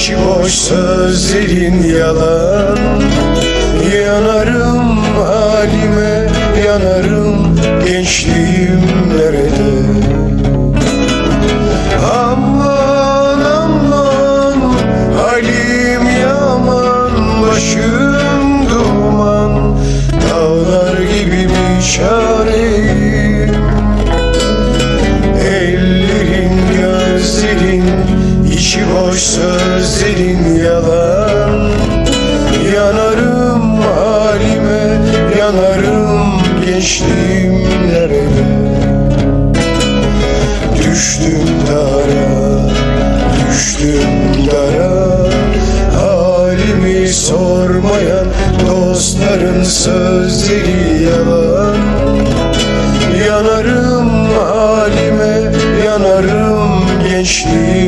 Boş boş sözlerin yalan. Yanarım halime yanarım gençliğim. Boş sözlerin yalan. Yanarım halime yanarım gençliğim nerede? Düştüm dara, düştüm dara. Halimi sormayan dostların sözleri yalan. Yanarım halime, yanarım gençliğim